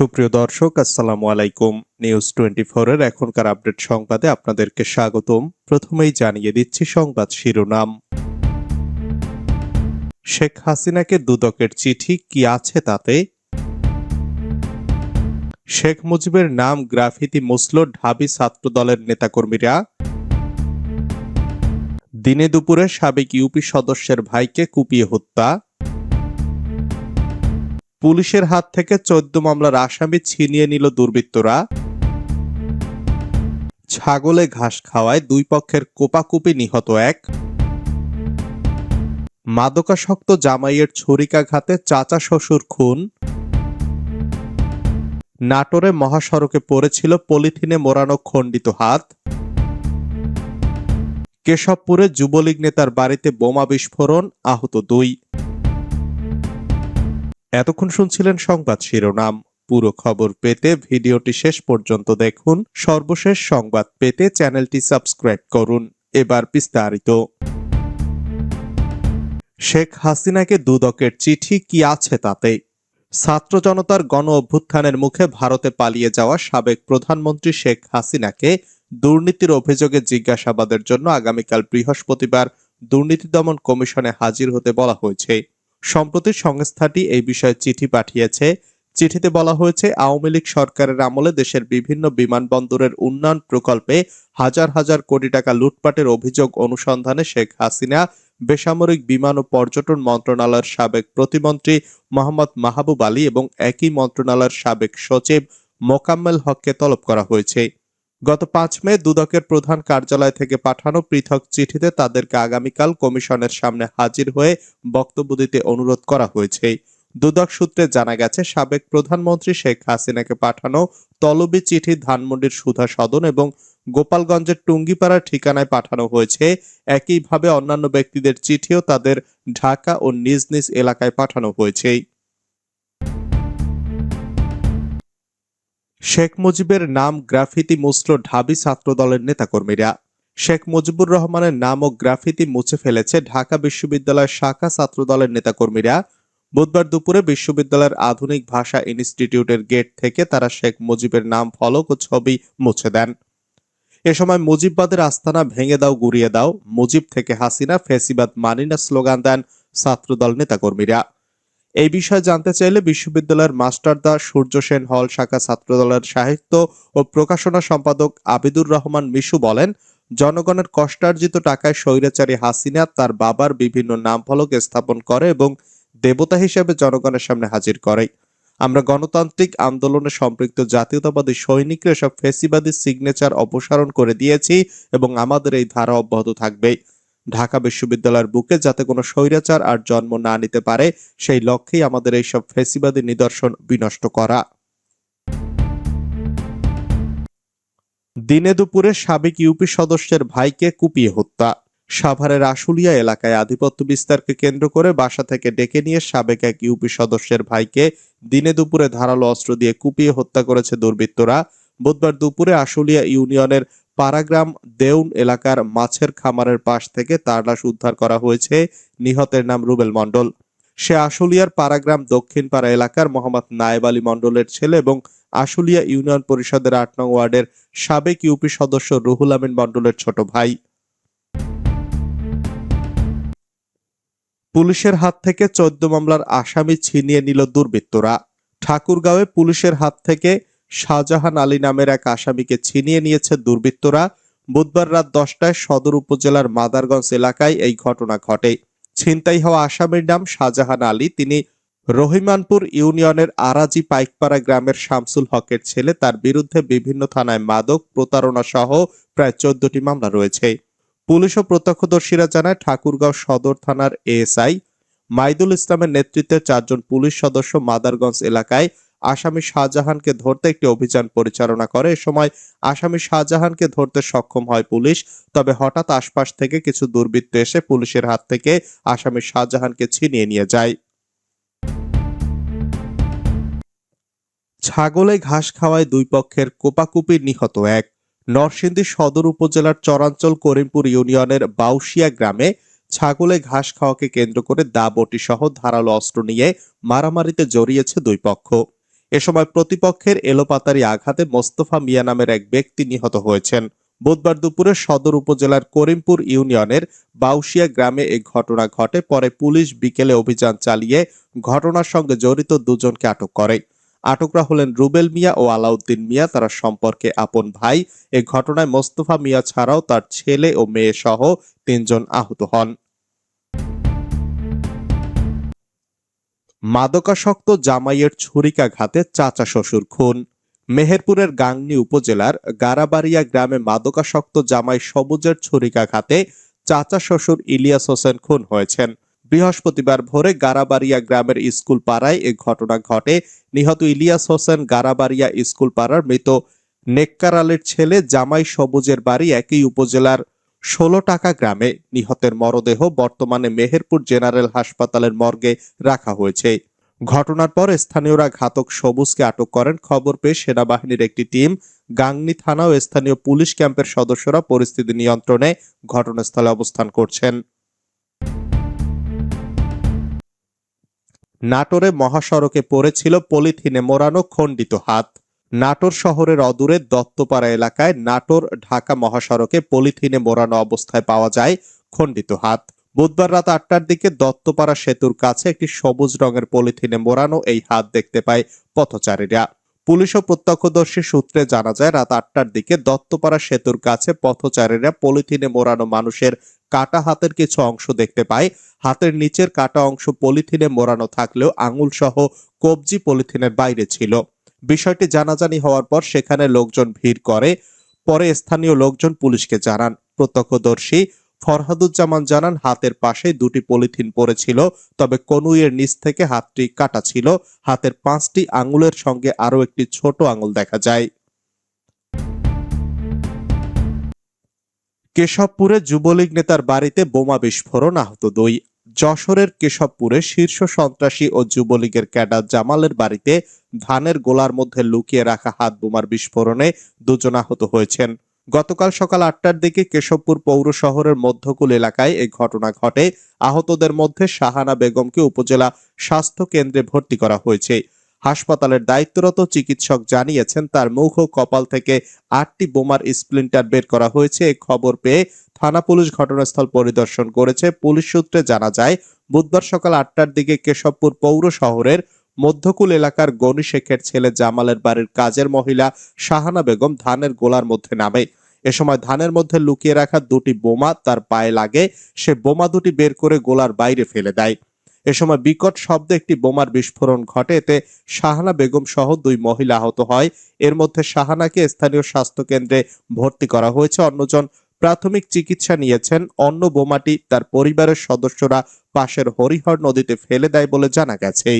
সুপ্রিয় দর্শক, আসসালামু আলাইকুম। নিউজ টোয়েন্টি এর এখনকার আপডেট সংবাদে আপনাদেরকে স্বাগতম। প্রথমেই জানিয়ে দিচ্ছি সংবাদ শিরোনাম। শেখ হাসিনাকে দুদকের চিঠি কি আছে তাতে? শেখ মুজিবের নাম গ্রাফিতি মুসল ঢাবি ছাত্র দলের নেতাকর্মীরা। দিনে দুপুরে সাবেক ইউপি সদস্যের ভাইকে কুপিয়ে হত্যা। পুলিশের হাত থেকে চোদ্দ মামলার আসামি ছিনিয়ে নিল দুর্বৃত্তরা। ছাগলে ঘাস খাওয়ায় দুই পক্ষের কোপাকুপি নিহত এক। মাদকাসক্ত জামাইয়ের ছুরিকাঘাতে চাচা শ্বশুর খুন। নাটোরে মহাসড়কে পড়েছিল পলিথিনে মোড়ানো খণ্ডিত হাত। কেশবপুরে যুবলীগ নেতার বাড়িতে বোমা বিস্ফোরণ, আহত দুই। এতক্ষণ শুনছিলেন সংবাদ শিরোনাম। পুরো খবর পেতে ভিডিওটি শেষ পর্যন্ত দেখুন। সর্বশেষ সংবাদ পেতে চ্যানেলটি সাবস্ক্রাইব করুন। এবার বিস্তারিত। শেখ হাসিনাকে দুদকের চিঠি কি আছে তাতে? ছাত্র জনতার গণ অভ্যুত্থানের মুখে ভারতে পালিয়ে যাওয়া সাবেক প্রধানমন্ত্রী শেখ হাসিনাকে দুর্নীতির অভিযোগে জিজ্ঞাসাবাদের জন্য আগামীকাল বৃহস্পতিবার দুর্নীতি দমন কমিশনে হাজির হতে বলা হয়েছে। সম্প্রতি সংস্থাটি এই বিষয়ে চিঠি পাঠিয়েছে। চিঠিতে বলা হয়েছে, আওয়ামী লীগ সরকারের আমলে দেশের বিভিন্ন বিমানবন্দরের উন্নয়ন প্রকল্পে হাজার হাজার কোটি টাকা লুটপাটের অভিযোগ অনুসন্ধানে শেখ হাসিনা, বেসামরিক বিমান ও পর্যটন মন্ত্রণালয়ের সাবেক প্রতিমন্ত্রী মোহাম্মদ মাহবুব আলী এবং একই মন্ত্রণালয়ের সাবেক সচিব মোকাম্মেল হককে তলব করা হয়েছে। গত পাঁচ মে দুদকের প্রধান কার্যালয় থেকে পাঠানো পৃথক চিঠিতে তাদেরকে আগামীকাল কমিশনের সামনে হাজির হয়ে বক্তব্য দিতে অনুরোধ করা হয়েছে। দুদক সূত্রে জানা গেছে, সাবেক প্রধানমন্ত্রী শেখ হাসিনাকে পাঠানো তলবি চিঠি ধানমন্ডির সুধা সদন এবং গোপালগঞ্জের টুঙ্গিপাড়ার ঠিকানায় পাঠানো হয়েছে। একইভাবে অন্যান্য ব্যক্তিদের চিঠিও তাদের ঢাকা ও নিজ নিজ এলাকায় পাঠানো হয়েছে। শেখ মুজিবের নাম গ্রাফিতি মুছল ঢাবি ছাত্রদলের নেতাকর্মীরা। শেখ মুজিবুর রহমানের নাম ও গ্রাফিতি মুছে ফেলেছে ঢাকা বিশ্ববিদ্যালয়ের শাখা ছাত্রদলের নেতাকর্মীরা। বুধবার দুপুরে বিশ্ববিদ্যালয়ের আধুনিক ভাষা ইনস্টিটিউটের গেট থেকে তারা শেখ মুজিবের নাম, ফলক ও ছবি মুছে দেন। এ সময় মুজিববাদের আস্তানা ভেঙে দাও, গুড়িয়ে দাও, মুজিব থেকে হাসিনা ফেসিবাদ মানিনা স্লোগান দেন ছাত্রদল নেতাকর্মীরা। এই বিষয়ে জানতে চাইলে বিশ্ববিদ্যালয়ের মাস্টার দা সূর্য সেন হল শাখা ছাত্রদলের সাহিত্য ও প্রকাশনা সম্পাদক আবিদুর রহমান মিশু বলেন, জনগণের কষ্টার্জিত টাকায় স্বৈরাচারী হাসিনা তার বাবার বিভিন্ন নাম ফলক স্থাপন করে এবং দেবতা হিসেবে জনগণের সামনে হাজির করে আমরা গণতান্ত্রিক আন্দোলনে সম্পৃক্ত জাতীয়তাবাদী সৈনিকরা সব ফেসিবাদী সিগনেচার অপসারণ করে দিয়েছি এবং আমাদের এই ধারা অব্যাহত থাকবে ঢাকা বিশ্ববিদ্যালয়ের বুকে যাতে কোনো স্বৈরাচার আর জন্ম না নিতে পারে, সেই লক্ষ্যেই আমাদের এইসব ফেসিবাদী নিদর্শন বিনষ্ট করা। দিনে দুপুরে সাবেক ইউপি সদস্যের ভাইকে কুপিয়ে হত্যা। সাভারের আশুলিয়া এলাকায় আধিপত্য বিস্তারকে কেন্দ্র করে বাসা থেকে ডেকে নিয়ে সাবেক এক ইউপি সদস্যের ভাইকে দিনে দুপুরে ধারালো অস্ত্র দিয়ে কুপিয়ে হত্যা করেছে দুর্বৃত্তরা। বুধবার দুপুরে আশুলিয়া ইউনিয়নের পারাগ্রাম দেউন এলাকার মাছের খামারের পাশ থেকে তার লাশ উদ্ধার করা হয়েছে। নিহতের নাম রুবেল মণ্ডল। সে আশুলিয়ার পারাগ্রাম দক্ষিণ পাড়া এলাকার মোহাম্মদ নায়েব আলী মণ্ডলের ছেলে এবং আশুলিয়া ইউনিয়ন পরিষদের আট নং ওয়ার্ডের সাবেক ইউপি সদস্য রুহুল আমিন মণ্ডলের ছোট ভাই। পুলিশের হাত থেকে চোদ্দ মামলার আসামি ছিনিয়ে নিল দুর্বৃত্তরা। ঠাকুরগাঁওয়ে পুলিশের হাত থেকে শাহজাহান আলী নামের এক আসামিকে ছিনিয়ে নিয়েছে দুর্বৃত্তরা। বুধবার রাত দশটায় সদর উপজেলার মাদারগঞ্জ এলাকায় এই ঘটনা ঘটে। ছিনতাই হওয়া আসামির নাম শাহজাহান আলী। তিনি রহিমানপুর ইউনিয়নের আরাজি পাইকপাড়া গ্রামের শামসুল হকের ছেলে। তার বিরুদ্ধে বিভিন্ন থানায় মাদক, প্রতারণা সহ প্রায় চোদ্দটি মামলা রয়েছে। পুলিশ ও প্রত্যক্ষদর্শীরা জানায়, ঠাকুরগাঁও সদর থানার এএসআই মাইদুল ইসলামের নেতৃত্বে চারজন পুলিশ সদস্য মাদারগঞ্জ এলাকায় আসামি শাহজাহানকে ধরতে একটি অভিযান পরিচালনা করে। এ সময় আসামি শাহজাহানকে ধরতে সক্ষম হয় পুলিশ, তবে হঠাৎ আশপাশ থেকে কিছু দুর্বৃত্ত এসে পুলিশের হাত থেকে আসামি শাহজাহানকে ছিনিয়ে নিয়ে যায়। ছাগলে ঘাস খাওয়ায় দুই পক্ষের কোপাকুপি নিহত এক। নরসিংদী সদর উপজেলার চরাঞ্চল করিমপুর ইউনিয়নের বাউশিয়া গ্রামে ছাগলে ঘাস খাওয়াকে কেন্দ্র করে দা বটি সহ ধারালো অস্ত্র নিয়ে মারামারিতে জড়িয়েছে দুই পক্ষ। এ সময় প্রতিপক্ষের এলোপাতারি আঘাতে মোস্তফা মিয়া নামের এক ব্যক্তি নিহত হয়েছেন। বুধবার দুপুরে সদর উপজেলার করিমপুর ইউনিয়নের বাউশিয়া গ্রামে এই ঘটনা ঘটে। পরে পুলিশ বিকেলে অভিযান চালিয়ে ঘটনার সঙ্গে জড়িত দুজনকে আটক করে। আটকরা হলেন রুবেল মিয়া ও আলাউদ্দিন মিয়া। তারা সম্পর্কে আপন ভাই। এ ঘটনায় মোস্তফা মিয়া ছাড়াও তার ছেলে ও মেয়ে সহ তিনজন আহত হন। মাদকাসক্ত জামাইয়ের ছুরিকাঘাতে চাচা শ্বশুর খুন। মেহেরপুরের গাংনী উপজেলার গারাবাড়িয়া গ্রামে মাদকাসক্ত জামাই সবুজের ছুরিকাঘাতে চাচা শ্বশুর ইলিয়াস হোসেন খুন হয়েছেন। বৃহস্পতিবার ভোরে গারাবাড়িয়া গ্রামের স্কুল পাড়ায় এ ঘটনা ঘটে। নিহত ইলিয়াস হোসেন গারাবাড়িয়া স্কুল পাড়ার মৃত। নেককার ছেলে জামাই সবুজের বাড়ি একই উপজেলার ষোলো টাকা গ্রামে নিহতের মরদেহ বর্তমানে মেহেরপুর জেনারেল হাসপাতালের মর্গে রাখা হয়েছে। ঘটনার পর স্থানীয়রা ঘাতক সবুজকে আটক করেন। খবর পেয়ে সেনাবাহিনীর একটি টিম গাংনী থানা ও স্থানীয় পুলিশ ক্যাম্পের সদস্যরা পরিস্থিতি নিয়ন্ত্রণে ঘটনাস্থলে অবস্থান করছেন। নাটোরে মহাসড়কে পড়েছিল পলিথিনে মোড়ানো খণ্ডিত হাত। নাটোর শহরের অদূরে দত্তপাড়া এলাকায় নাটোর ঢাকা মহাসড়কে পলিথিনে মোড়ানো অবস্থায় পাওয়া যায় খণ্ডিত হাত। বুধবার রাত আটটার দিকে দত্তপাড়া সেতুর কাছে একটি সবুজ রঙের পলিথিনে মোড়ানো এই হাত দেখতে পায় পথচারীরা। পুলিশ ও প্রত্যক্ষদর্শী সূত্রে জানা যায়, রাত আটটার দিকে দত্তপাড়া সেতুর কাছে পথচারীরা পলিথিনে মোড়ানো মানুষের কাটা হাতের কিছু অংশ দেখতে পায়। হাতের নিচের কাটা অংশ পলিথিনে মোড়ানো থাকলেও আঙুল সহ কবজি পলিথিনের বাইরে ছিল। বিষয়টি জানাজানি হওয়ার পর সেখানে লোকজন ভিড় করে, পরে স্থানীয় লোকজন পুলিশকে জানান। প্রত্যক্ষদর্শী ফরহাদুজ্জামান জানান, হাতের পাশে দুটি পলিথিন পড়েছিল, তবে কনুইয়ের নিচ থেকে হাতটি কাটা ছিল। হাতের পাঁচটি আঙুলের সঙ্গে আরও একটি ছোট আঙুল দেখা যায়। কেশবপুরে যুবলীগ নেতার বাড়িতে বোমা বিস্ফোরণ, আহত দুই। যশোরের কেশবপুরে শীর্ষ সন্ত্রাসী ও যুবলীগের ক্যাডার জামালের বাড়িতে ধানের গোলার মধ্যে লুকিয়ে রাখা হাত বোমার বিস্ফোরণে দুজন আহত হয়েছেন। গতকাল সকাল আটটার দিকে কেশবপুর পৌর শহরের মধ্যকুল এলাকায় এই ঘটনা ঘটে। আহতদের মধ্যে শাহানা বেগমকে উপজেলা স্বাস্থ্য কেন্দ্রে ভর্তি করা হয়েছে। হাসপাতালের দায়িত্বরত চিকিৎসক জানিয়েছেন, তার মুখ ও কপাল থেকে আটটি বোমার স্প্লিন্টার বের করা হয়েছে। এই খবর পেয়ে থানা পুলিশ ঘটনাস্থল পরিদর্শন করেছে। পুলিশ সূত্রে জানা যায়, বুধবার সকাল আটটার দিকে কেশবপুর পৌর শহরের মধ্যকুল এলাকার গনি শেখের ছেলে জামালের বাড়ির কাজের মহিলা শাহানা বেগম ধানের গোলার মধ্যে নামে। এ সময় ধানের মধ্যে লুকিয়ে রাখা দুটি বোমা তার পায়ে লাগে। সে বোমা দুটি বের করে গোলার বাইরে ফেলে দেয়। এ সময় বিকট শব্দে একটি বোমার বিস্ফোরণ ঘটে। এতে শাহানা বেগম সহ দুই মহিলা আহত হয়। এর মধ্যে শাহানাকে স্থানীয় স্বাস্থ্য কেন্দ্রে ভর্তি করা হয়েছে। অন্যজন প্রাথমিক চিকিৎসা নিয়েছেন। অন্য বোমাটি তার পরিবারের সদস্যরা পাশের হরিহর নদীতে ফেলে দেয় বলে জানা গেছে।